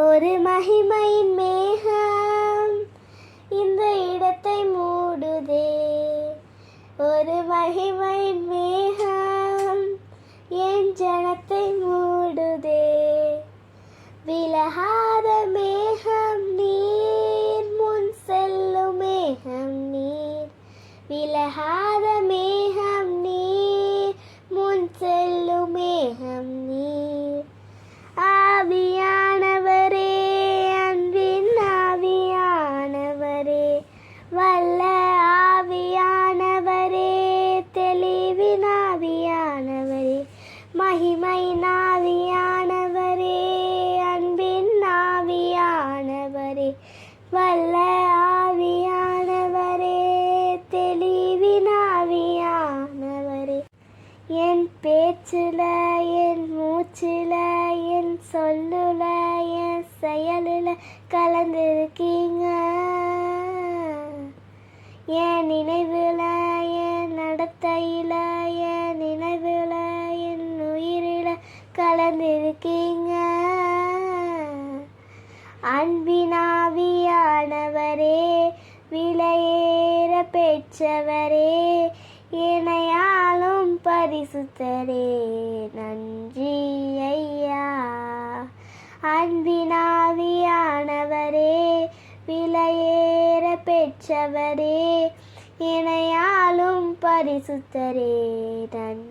ஒரு மகிமையின் மேகம் இந்த இடத்தை மூடுதே. ஒரு மகிமையின் மேகம் என் ஜனத்தை மூடுதே. விலகாத மேகம் நீர் முன் செல்லும் மேகம் நீர். விலகாத மேகம் நீர் முன் செல்லும் மேகம் நீர். நாவியானவரே மகிமை நாவியானவரே அன்பின் ஆவியானவரே வல்ல ஆவியானவரே தெளிவினாவியானவரே. என் பேச்சில் என் மூச்சில் என் சொல்லுல என் செயலில் கலந்துருக்கீங்க. என் நினைவில் என் நடத்தையில் கலந்திருக்கீங்க அன்பினாவியானவரே விலையேற பெற்றவரே இணையாலும் பரிசுத்தரே. நன்றி ஐயா. அன்பினாவியானவரே விலையேற பெற்றவரே இணையாலும் பரிசுத்தரே. நன்றி